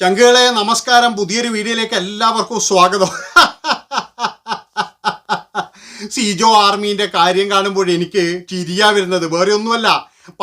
ചങ്കുകളെ നമസ്കാരം പുതിയൊരു വീഡിയോയിലേക്ക് എല്ലാവർക്കും സ്വാഗതം. സിജോ ആർമീന്റെ കാര്യം കാണുമ്പോൾ എനിക്ക് ചിരിയാ വരുന്നത്. വേറെ ഒന്നുമല്ല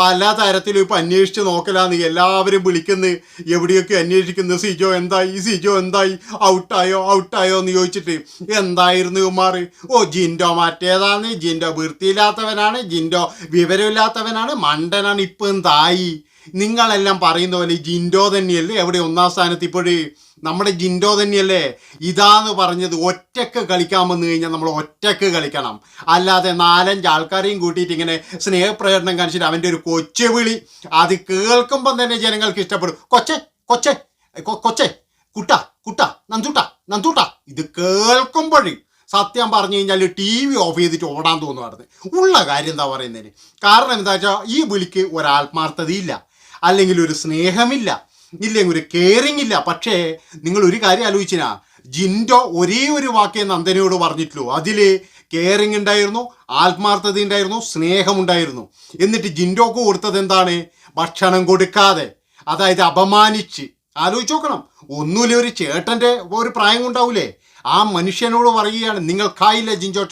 പല തരത്തിലും ഇപ്പം അന്വേഷിച്ച് നോക്കലാന്ന് എല്ലാവരും വിളിക്കുന്നു. എവിടെയൊക്കെ അന്വേഷിക്കുന്നു? സിജോ എന്തായി? സിജോ എന്തായി? ഔട്ടായോ? ഔട്ടായോ എന്ന് ചോദിച്ചിട്ട് എന്തായിരുന്നു കുമാർ ഓ ജിൻഡോ മറ്റേതാണ്. ജിൻഡോ വൃത്തിയില്ലാത്തവനാണ്. ജിൻഡോ വിവരമില്ലാത്തവനാണ്. മണ്ടനാണ്. ഇപ്പം എന്തായി? നിങ്ങളെല്ലാം പറയുന്ന പോലെ ജിൻഡോ തന്നെയല്ലേ? എവിടെ ഒന്നാം സ്ഥാനത്ത് ഇപ്പോഴേ നമ്മുടെ ജിൻഡോ തന്നെയല്ലേ? ഇതാന്ന് പറഞ്ഞത് ഒറ്റയ്ക്ക് കളിക്കാൻ വന്നു കഴിഞ്ഞാൽ നമ്മൾ ഒറ്റയ്ക്ക് കളിക്കണം. അല്ലാതെ നാലഞ്ച് ആൾക്കാരെയും കൂട്ടിയിട്ട് ഇങ്ങനെ സ്നേഹപ്രകടനം കാണിച്ചിട്ട് അവന്റെ ഒരു കൊച്ചു വിളി അത് കേൾക്കുമ്പം തന്നെ ജനങ്ങൾക്ക് ഇഷ്ടപ്പെടും. കൊച്ചെ കൊച്ചെ കൊച്ചെ കുട്ട കുട്ട നന്ദൂട്ട നന്ദൂട്ട. ഇത് കേൾക്കുമ്പോഴേ സത്യം പറഞ്ഞു കഴിഞ്ഞാൽ ടി വി ഓഫ് ചെയ്തിട്ട് ഓടാൻ തോന്നുമായിരുന്നു ഉള്ള കാര്യം എന്താ പറയുന്നതിന്? കാരണം എന്താ വെച്ചാൽ ഈ വിളിക്ക് ഒരാത്മാർത്ഥതയില്ല. അല്ലെങ്കിൽ ഒരു സ്നേഹമില്ല ഇല്ലെങ്കിൽ ഒരു കെയറിങ് ഇല്ല. പക്ഷേ നിങ്ങൾ ഒരു കാര്യം ആലോചിച്ചിനാ? ജിൻഡോ ഒരേ ഒരു വാക്കേ നന്ദനയോട് പറഞ്ഞിട്ടുള്ളൂ. അതിൽ കെയറിങ് ഉണ്ടായിരുന്നു ആത്മാർത്ഥത ഉണ്ടായിരുന്നു സ്നേഹമുണ്ടായിരുന്നു എന്നിട്ട് ജിൻഡോക്ക് കൊടുത്തത് എന്താണ്? ഭക്ഷണം കൊടുക്കാതെ അതായത് അപമാനിച്ച്. ആലോചിച്ച് നോക്കണം. ഒന്നുമില്ല ഒരു ചേട്ടന്റെ ഒരു പ്രായം ഉണ്ടാവൂലേ ആ മനുഷ്യനോട് പറയുകയാണ് നിങ്ങൾക്കായില്ല ജിൻജോ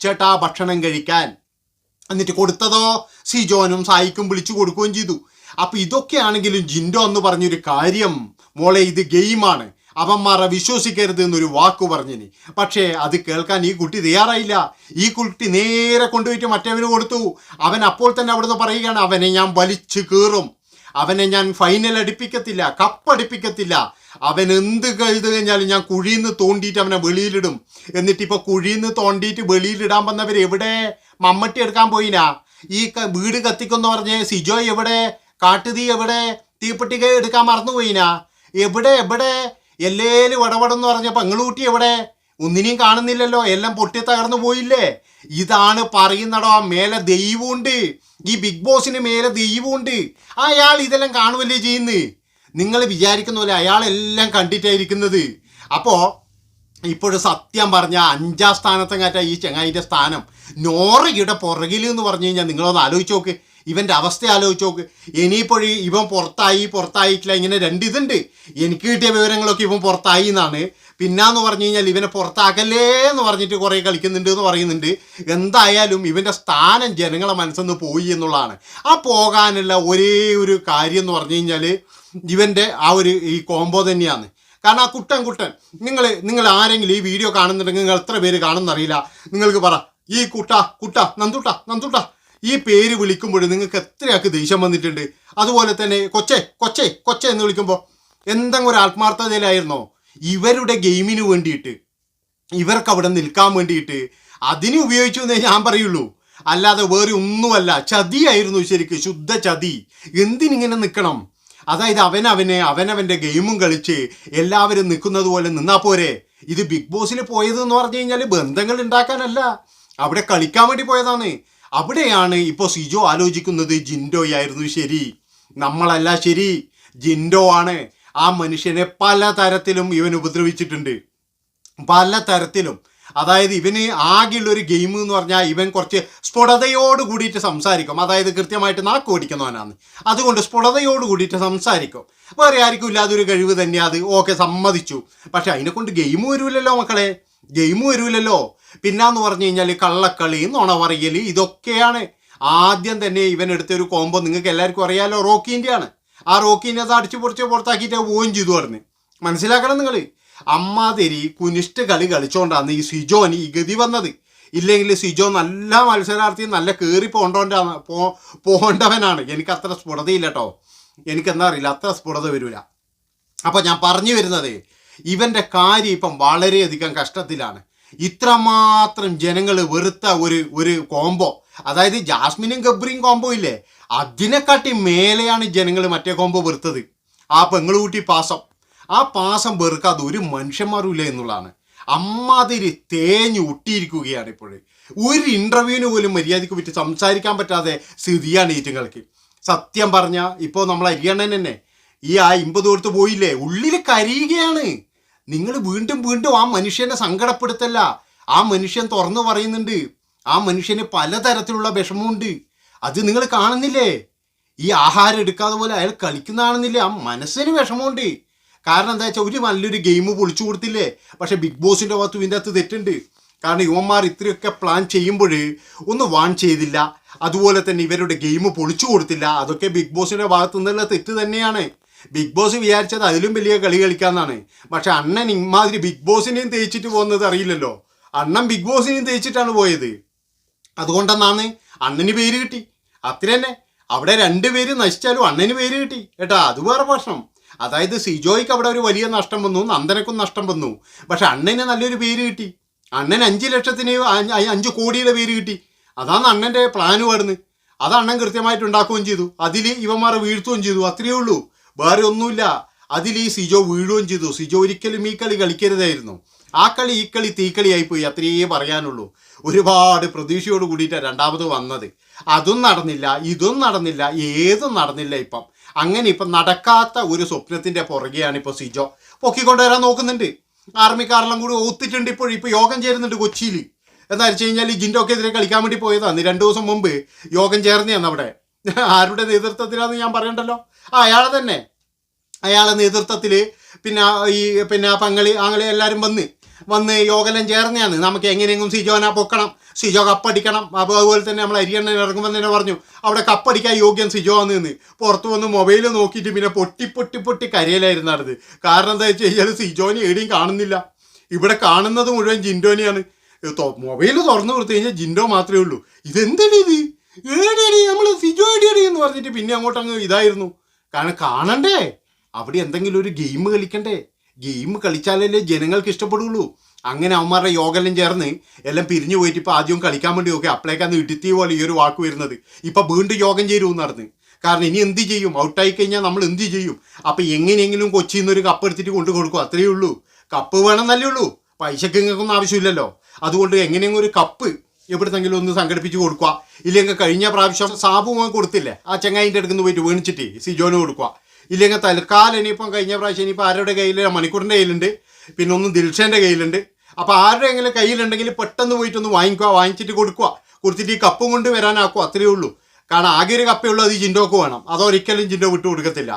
ചേട്ടാ ഭക്ഷണം കഴിക്കാൻ. എന്നിട്ട് കൊടുത്തതോ? സിജോനും സായിക്കും വിളിച്ചു കൊടുക്കുകയും ചെയ്തു. അപ്പൊ ഇതൊക്കെയാണെങ്കിലും ജിൻഡോ എന്ന് പറഞ്ഞൊരു കാര്യം മോളെ ഇത് ഗെയിമാണ്. അവന്മാരെ വിശ്വസിക്കരുത് എന്നൊരു വാക്ക് പറഞ്ഞിനി. പക്ഷേ അത് കേൾക്കാൻ ഈ കുട്ടി തയ്യാറായില്ല. ഈ കുട്ടി നേരെ കൊണ്ടുപോയിട്ട് മറ്റവന് കൊടുത്തു. അവൻ അപ്പോൾ തന്നെ അവിടുന്ന് പറയുകയാണ് അവനെ ഞാൻ വലിച്ചു കീറും. അവനെ ഞാൻ ഫൈനൽ അടിപ്പിക്കത്തില്ല കപ്പടിപ്പിക്കത്തില്ല അവൻ എന്ത് കഴുത് കഴിഞ്ഞാലും ഞാൻ കുഴിയിൽ നിന്ന് തോണ്ടിയിട്ട് അവനെ വെളിയിലിടും. എന്നിട്ട് ഇപ്പൊ കുഴിയിൽ നിന്ന് തോണ്ടിയിട്ട് വെളിയിലിടാൻ വന്നവർ എവിടെ മമ്മട്ടി എടുക്കാൻ പോയിനാ? ഈ വീട് കത്തിക്കെന്ന് പറഞ്ഞ് സിജോ എവിടെ? കാട്ടുതീ എവിടെ? തീപ്പെട്ടിക എടുക്കാൻ മറന്നു പോയിനാ എവിടെ? എവിടെ? എല്ലേലും ഇടപെടെന്ന് പറഞ്ഞപ്പോൾ പെങ്ങളൂട്ടി എവിടെ? ഒന്നിനെയും കാണുന്നില്ലല്ലോ. എല്ലാം പൊട്ടി തകർന്നു പോയില്ലേ? ഇതാണ് പറയുന്നടോ മേലെ ദൈവമുണ്ട്. ഈ ബിഗ് ബോസിന് മേലെ ദൈവമുണ്ട്. അയാൾ ഇതെല്ലാം കാണുമല്ലേ ചെയ്യുന്നത് നിങ്ങൾ വിചാരിക്കുന്ന പോലെ അയാളെല്ലാം കണ്ടിട്ടായിരിക്കുന്നത്. അപ്പോൾ ഇപ്പോഴും സത്യം പറഞ്ഞാൽ അഞ്ചാം സ്ഥാനത്തെങ്ങാറ്റ ഈ ചെങ്ങായിന്റെ സ്ഥാനം? നോറയുടെ പുറകിൽ എന്ന് പറഞ്ഞു കഴിഞ്ഞാൽ നിങ്ങളൊന്ന് ആലോചിച്ച് നോക്ക്. ഇവന്റെ അവസ്ഥ ആലോചിച്ച് നോക്ക്. ഇനിയിപ്പോൾ ഇവൻ പുറത്തായി പുറത്തായിട്ടില്ല ഇങ്ങനെ രണ്ട് ഇതുണ്ട്. എനിക്ക് കിട്ടിയ വിവരങ്ങളൊക്കെ ഇവൻ പുറത്തായി എന്നാണ്. പിന്നാന്ന് പറഞ്ഞു കഴിഞ്ഞാൽ ഇവനെ പുറത്താക്കല്ലേ എന്ന് പറഞ്ഞിട്ട് കുറേ കളിക്കുന്നുണ്ട് എന്ന് പറയുന്നുണ്ട്. എന്തായാലും ഇവന്റെ സ്ഥാനം ജനങ്ങളെ മനസ്സിൽ പോയി എന്നുള്ളതാണ്. ആ പോകാനുള്ള ഒരേ ഒരു കാര്യം എന്ന് പറഞ്ഞു കഴിഞ്ഞാൽ ഇവന്റെ ആ ഒരു ഈ കോംബോ തന്നെയാണ്. കാരണം ആ കുട്ടൻ കുട്ടൻ നിങ്ങൾ നിങ്ങൾ ആരെങ്കിലും ഈ വീഡിയോ കാണുന്നുണ്ടെങ്കിൽ നിങ്ങൾ എത്ര പേര് കാണുന്നറിയില്ല നിങ്ങൾക്ക് പറ ഈ കുട്ട കുട്ട നന്ദുട്ട നന്ദുട്ട ഈ പേര് വിളിക്കുമ്പോൾ നിങ്ങൾക്ക് എത്രയാൾക്ക് ദേഷ്യം വന്നിട്ടുണ്ട്? അതുപോലെ തന്നെ കൊച്ചേ കൊച്ചേ കൊച്ചേ എന്ന് വിളിക്കുമ്പോൾ എന്തെങ്കിലും ഒരു ആത്മാർത്ഥതയിലായിരുന്നോ? ഇവരുടെ ഗെയിമിന് വേണ്ടിയിട്ട് ഇവർക്ക് അവിടെ നിൽക്കാൻ വേണ്ടിയിട്ട് അതിന് ഉപയോഗിച്ചു എന്നേ ഞാൻ പറയുള്ളൂ. അല്ലാതെ വേറെ ഒന്നുമല്ല ചതിയായിരുന്നു ശരിക്ക് ശുദ്ധ ചതി. എന്തിനിങ്ങനെ നിൽക്കണം അതായത് അവനവനെ അവനവന്റെ ഗെയിമും കളിച്ച് എല്ലാവരും നിൽക്കുന്നത് പോലെ നിന്നാൽ പോരെ? ഇത് ബിഗ് ബോസിൽ പോയത് എന്ന് പറഞ്ഞു കഴിഞ്ഞാൽ ബന്ധങ്ങൾ ഉണ്ടാക്കാനല്ല. അവിടെ കളിക്കാൻ വേണ്ടി പോയതാണ്. അവിടെയാണ് ഇപ്പോൾ സിജോ ആലോചിക്കുന്നത് ജിൻഡോയായിരുന്നു ശരി. നമ്മളല്ല ശരി. ജിൻഡോ ആണ്. ആ മനുഷ്യനെ പല തരത്തിലും ഇവൻ ഉപദ്രവിച്ചിട്ടുണ്ട്. പല തരത്തിലും. അതായത് ഇവന് ആകെയുള്ള ഒരു ഗെയിം എന്ന് പറഞ്ഞാൽ ഇവൻ കുറച്ച് സ്ഫുടതയോട് കൂടിയിട്ട് സംസാരിക്കും. അതായത് കൃത്യമായിട്ട് നാക്ക് ഓടിക്കുന്നവനാണ്. അതുകൊണ്ട് സ്ഫുടതയോട് കൂടിയിട്ട് സംസാരിക്കും. വേറെ ആർക്കും ഇല്ലാതൊരു കഴിവ് തന്നെ അത് ഓക്കെ സമ്മതിച്ചു. പക്ഷെ അതിനെക്കൊണ്ട് ഗെയിം വരൂലല്ലോ മക്കളെ. ഗെയിം വരൂലല്ലോ. പിന്നാന്ന് പറഞ്ഞു കഴിഞ്ഞാൽ കള്ളക്കളി നുണ പറയൽ ഇതൊക്കെയാണ്. ആദ്യം തന്നെ ഇവൻ എടുത്ത ഒരു കോംബോ നിങ്ങൾക്ക് എല്ലാവർക്കും അറിയാലോ റോക്കിന്റെയാണ് ആ റോക്കിനെ അത് അടിച്ചു പൊടിച്ച് പുറത്താക്കിയിട്ട് പോവുകയും ചെയ്തു പറഞ്ഞ്. മനസ്സിലാക്കണം നിങ്ങൾ അമ്മാതിരി കുനിഷ്ഠ കളി കളിച്ചോണ്ടാണ് ഈ സിജോന് ഈ ഗതി വന്നത്. ഇല്ലെങ്കിൽ സിജോ നല്ല മത്സരാർത്ഥി നല്ല കയറി പോണ്ടോണ്ടാണ് പോ പോകേണ്ടവനാണ് എനിക്ക് അത്ര സ്ഫുടതയില്ല കേട്ടോ എനിക്ക് എന്താ അറിയില്ല അത്ര സ്ഫുടത വരില്ല അപ്പോൾ ഞാൻ പറഞ്ഞു വരുന്നത് ഇവന്റെ കാര്യം ഇപ്പം വളരെയധികം കഷ്ടത്തിലാണ്. ഇത്രമാത്രം ജനങ്ങൾ വെറുത്ത ഒരു ഒരു കോംബോ. അതായത് ജാസ്മിനും ഗബ്രിയും കോംബോ ഇല്ലേ? അതിനെക്കാട്ടി മേലെയാണ് ജനങ്ങൾ മറ്റേ കോംബോ വെറുത്തത്. ആ പെങ്ങളുകൂട്ടി പാസം. ആ പാസം വെറുക്കാതെ ഒരു മനുഷ്യന്മാരുമില്ല എന്നുള്ളതാണ്. അമ്മാതിരി തേഞ്ഞു ഒട്ടിയിരിക്കുകയാണ് ഇപ്പോഴേ. ഒരു ഇന്റർവ്യൂവിന് പോലും മര്യാദയ്ക്ക് പറ്റി സംസാരിക്കാൻ പറ്റാതെ സ്ഥിതിയാണ് ഈറ്റങ്ങൾക്ക്. സത്യം പറഞ്ഞാൽ ഇപ്പോൾ നമ്മൾ അരിയണ്ണൻ തന്നെ ഈ ആ ഇമ്പത് കൊടുത്ത് പോയില്ലേ? ഉള്ളിൽ കരിയുകയാണ്. നിങ്ങൾ വീണ്ടും വീണ്ടും ആ മനുഷ്യനെ സങ്കടപ്പെടുത്തല്ല. ആ മനുഷ്യൻ തുറന്നു പറയുന്നുണ്ട്. ആ മനുഷ്യന് പലതരത്തിലുള്ള വിഷമമുണ്ട്. അത് നിങ്ങൾ കാണുന്നില്ലേ? ഈ ആഹാരം എടുക്കാതെ പോലെ അയാൾ കളിക്കുന്നതാണെന്നില്ലേ ആ മനസ്സിന് വിഷമമുണ്ട്. കാരണം എന്താ വെച്ചാൽ ഒരു നല്ലൊരു ഗെയിം പൊളിച്ചു കൊടുത്തില്ലേ? പക്ഷെ ബിഗ് ബോസിന്റെ ഭാഗത്ത് ഇതിന്റെ അകത്ത് തെറ്റുണ്ട്. കാരണം യുവന്മാർ ഇത്രയൊക്കെ പ്ലാൻ ചെയ്യുമ്പോൾ ഒന്ന് വാൺ ചെയ്തില്ല. അതുപോലെ തന്നെ ഇവരുടെ ഗെയിം പൊളിച്ചു കൊടുത്തില്ല. അതൊക്കെ ബിഗ് ബോസിന്റെ ഭാഗത്തു നിന്നുള്ള തെറ്റ് തന്നെയാണ്. ബിഗ് ബോസ് വിചാരിച്ചത് അതിലും വലിയ കളി കളിക്കാന്നാണ്. പക്ഷെ അണ്ണൻ ഇമാതിരി ബിഗ് ബോസിനെയും തേച്ചിട്ട് പോകുന്നത് അറിയില്ലല്ലോ. അണ്ണൻ ബിഗ് ബോസിനെയും തേച്ചിട്ടാണ് പോയത്. അതുകൊണ്ടെന്നാണ് അണ്ണന് പേര് കിട്ടി. അത്ര തന്നെ. അവിടെ രണ്ടുപേര് നശിച്ചാലും അണ്ണന് പേര് കിട്ടി. കേട്ടാ അത് വേറെ പ്രശ്നം. അതായത് സിജോയ്ക്ക് അവിടെ ഒരു വലിയ നഷ്ടം വന്നു നന്ദനക്കും നഷ്ടം വന്നു. പക്ഷെ അണ്ണന് നല്ലൊരു പേര് കിട്ടി. അണ്ണൻ അഞ്ച് ലക്ഷത്തിന് അഞ്ച് കോടിയുടെ പേര് കിട്ടി. അതാണ് അണ്ണന്റെ പ്ലാന് വരുന്നത് അത് അണ്ണൻ കൃത്യമായിട്ട് ഉണ്ടാക്കുകയും ചെയ്തു. അതിൽ ഇവന്മാരെ വീഴ്ത്തുകയും ചെയ്തു. അത്രയേ ഉള്ളൂ. വേറെ ഒന്നുമില്ല. അതിൽ ഈ സിജോ വീഴുകയും ചെയ്തു. സിജോ ഒരിക്കലും ഈ കളി കളിക്കരുതായിരുന്നു. ആ കളി ഈ കളി തീക്കളിയായിപ്പോയി. അത്രയേ പറയാനുള്ളൂ. ഒരുപാട് പ്രതീക്ഷയോട് കൂടിയിട്ടാണ് രണ്ടാമത് വന്നത്. അതും നടന്നില്ല ഇതും നടന്നില്ല ഏതും നടന്നില്ല ഇപ്പം. അങ്ങനെ ഇപ്പം നടക്കാത്ത ഒരു സ്വപ്നത്തിന്റെ പുറകെയാണ് ഇപ്പോൾ സിജോ. പൊക്കിക്കൊണ്ടുവരാൻ നോക്കുന്നുണ്ട്. ആർമിക്കാരെല്ലാം കൂടി ഒത്തിട്ടുണ്ട് ഇപ്പോൾ ഇപ്പോൾ യോഗം ചേരുന്നുണ്ട് കൊച്ചിയിൽ. എന്താ വെച്ച് കഴിഞ്ഞാൽ ജിൻഡോക്കെതിരെ കളിക്കാൻ വേണ്ടി പോയതാണ്. രണ്ട് ദിവസം മുമ്പ് യോഗം ചേർന്നതാണ് അവിടെ. ആരുടെ നേതൃത്വത്തിലാന്ന് ഞാൻ പറയണ്ടല്ലോ? ആ അയാളെ തന്നെ. അയാളെ നേതൃത്വത്തിൽ പിന്നെ ഈ പിന്നെ പങ്ങളി ആങ്ങളി എല്ലാവരും വന്ന് വന്ന് യോഗലം ചേർന്നതാണ് നമുക്ക് എങ്ങനെയെങ്കിലും സിജോനെ പൊക്കണം സിജോ കപ്പടിക്കണം. അപ്പോൾ അതുപോലെ തന്നെ നമ്മൾ അരിയണ്ണൻ ഇറങ്ങുമ്പോൾ തന്നെ പറഞ്ഞു അവിടെ കപ്പടിക്കാൻ യോഗ്യം സിജോ ആണ് നിന്ന് പുറത്ത് വന്ന് മൊബൈൽ നോക്കിയിട്ട് പിന്നെ പൊട്ടി പൊട്ടി പൊട്ടി കരയിലായിരുന്നു അടുത്ത് കാരണം എന്താ വെച്ച് കഴിഞ്ഞാൽ സിജോനെ എവിടെയും കാണുന്നില്ല. ഇവിടെ കാണുന്നത് മുഴുവൻ ജിൻഡോനെയാണ്. മൊബൈൽ തുറന്നു കൊടുത്തു കഴിഞ്ഞാൽ ജിൻഡോ മാത്രമേ ഉള്ളൂ. ഇതെന്താണ് ഇത്? ഏടിയടി നമ്മൾ സിജോ ഏടിയടി എന്ന് പറഞ്ഞിട്ട് പിന്നെ അങ്ങോട്ട് അങ്ങ് ഇതായിരുന്നു. കാരണം കാണണ്ടേ? അവിടെ എന്തെങ്കിലും ഒരു ഗെയിം കളിക്കണ്ടേ? ഗെയിം കളിച്ചാലല്ലേ ജനങ്ങൾക്ക് ഇഷ്ടപ്പെടുള്ളൂ അങ്ങനെ അവന്മാരുടെ യോഗെല്ലാം ചേർന്ന് എല്ലാം പിരിഞ്ഞു പോയിട്ട് ഇപ്പം ആദ്യം കളിക്കാൻ വേണ്ടി നോക്കി. അപ്പോഴേക്കാന്ന് ഇടുത്തി പോലെ ഈ ഒരു വാക്ക് വരുന്നത്. ഇപ്പം വീണ്ടും യോഗം ചേരുമെന്ന് നടന്ന് കാരണം ഇനി എന്ത് ചെയ്യും? ഔട്ടായി കഴിഞ്ഞാൽ നമ്മൾ എന്ത് ചെയ്യും? അപ്പം എങ്ങനെയെങ്കിലും കൊച്ചിയിൽ നിന്ന് ഒരു കപ്പ് എടുത്തിട്ട് കൊണ്ടു കൊടുക്കും. അത്രയേ ഉള്ളൂ. കപ്പ് വേണമെന്നല്ലേ ഉള്ളൂ. പൈസക്ക് നിങ്ങൾക്കൊന്നും ആവശ്യമില്ലല്ലോ. അതുകൊണ്ട് എങ്ങനെയെങ്കിലും ഒരു കപ്പ് എവിടുന്നെങ്കിലും ഒന്ന് സംഘടിപ്പിച്ച് കൊടുക്കുക ഇല്ലെങ്കിൽ കഴിഞ്ഞ പ്രാവശ്യം സാബു അങ്ങ് കൊടുത്തില്ലേ? ആ ചെങ്ങായിന്റെ അടുത്ത് പോയിട്ട് വീണിച്ചിട്ട് സിജോന് കൊടുക്കുക ഇല്ലെങ്കിൽ തൽക്കാലം ഇനിയിപ്പം കഴിഞ്ഞ പ്രാവശ്യം ഇനിയിപ്പോൾ ആരുടെ കയ്യിൽ മണിക്കൂറിന്റെ കയ്യിലുണ്ട്. പിന്നെ ഒന്ന് ദിൽഷേന്റെ കയ്യിലുണ്ട്. അപ്പോൾ ആരുടെ ആരുടെയെങ്കിലും കയ്യിലുണ്ടെങ്കിൽ പെട്ടെന്ന് പോയിട്ടൊന്ന് വാങ്ങിക്കുക വാങ്ങിച്ചിട്ട് കൊടുക്കുക കൊടുത്തിട്ട് ഈ കപ്പും കൊണ്ട് വരാനാക്കുക അത്രയേ ഉള്ളൂ. കാരണം ആകെ ഒരു കപ്പേ ഉള്ളൂ. അത് ജിൻഡോക്ക് വേണം. അതൊരിക്കലും ജിൻഡോ വിട്ടു കൊടുക്കത്തില്ല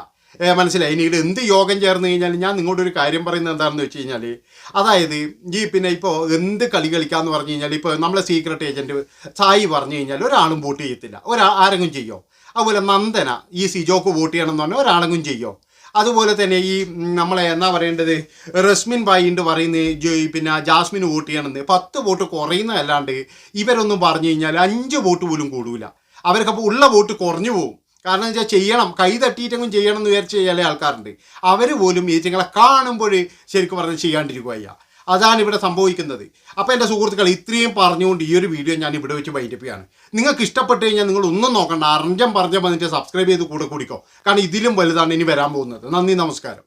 മനസ്സിലായി? ഇനി എന്ത് യോഗം ചേർന്ന് കഴിഞ്ഞാൽ ഞാൻ നിങ്ങളോട് ഒരു കാര്യം പറയുന്നത് എന്താണെന്ന് വെച്ച് കഴിഞ്ഞാൽ അതായത് ഈ പിന്നെ ഇപ്പോൾ എന്ത് കളി കളിക്കാന്ന് പറഞ്ഞു കഴിഞ്ഞാൽ ഇപ്പോൾ നമ്മളെ സീക്രട്ട് ഏജന്റ് സായി പറഞ്ഞു കഴിഞ്ഞാൽ ഒരാളും വോട്ട് ചെയ്യത്തില്ല. ഒരാ ആരെങ്കിലും ചെയ്യോ? അതുപോലെ നന്ദന ഈ സിജോക്ക് വോട്ട് ചെയ്യണം എന്ന് പറഞ്ഞാൽ ഒരാളെങ്കിലും ചെയ്യോ? അതുപോലെ തന്നെ ഈ നമ്മളെ എന്നാ പറയേണ്ടത്? റസ്മിൻ ബായിണ്ട് പറയുന്നത് പിന്നെ ജാസ്മിൻ വോട്ട് ചെയ്യണമെന്ന്. പത്ത് വോട്ട് കുറയുന്നതല്ലാണ്ട് ഇവരൊന്നും പറഞ്ഞു കഴിഞ്ഞാൽ അഞ്ച് വോട്ട് പോലും കൂടൂല. അവർക്കപ്പോൾ ഉള്ള വോട്ട് കുറഞ്ഞു പോകും കാരണം വെച്ചാൽ ചെയ്യണം കൈ തട്ടിയിട്ടെങ്കിലും ചെയ്യണം എന്ന് വിചാരിച്ച് ചില ആൾക്കാരുണ്ട്. അവർ പോലും ഈ കാണുമ്പോൾ ശരിക്കും പറഞ്ഞ് ചെയ്യാണ്ടിരിക്കുക അതാണ് ഇവിടെ സംഭവിക്കുന്നത്. അപ്പോൾ എന്റെ സുഹൃത്തുക്കൾ ഇത്രയും പറഞ്ഞുകൊണ്ട് ഈ ഒരു വീഡിയോ ഞാൻ ഇവിടെ വെച്ച് വൈൻഡപ്പിയാണ്. നിങ്ങൾക്ക് ഇഷ്ടപ്പെട്ട് കഴിഞ്ഞാൽ നിങ്ങൾ ഒന്നും നോക്കണ്ട. അറിഞ്ഞം പറഞ്ഞ വന്നിട്ട് സബ്സ്ക്രൈബ് ചെയ്ത് കൂടെ കൂടിക്കോ. കാരണം ഇതിലും വലുതാണ് ഇനി വരാൻ പോകുന്നത്. നന്ദി നമസ്കാരം.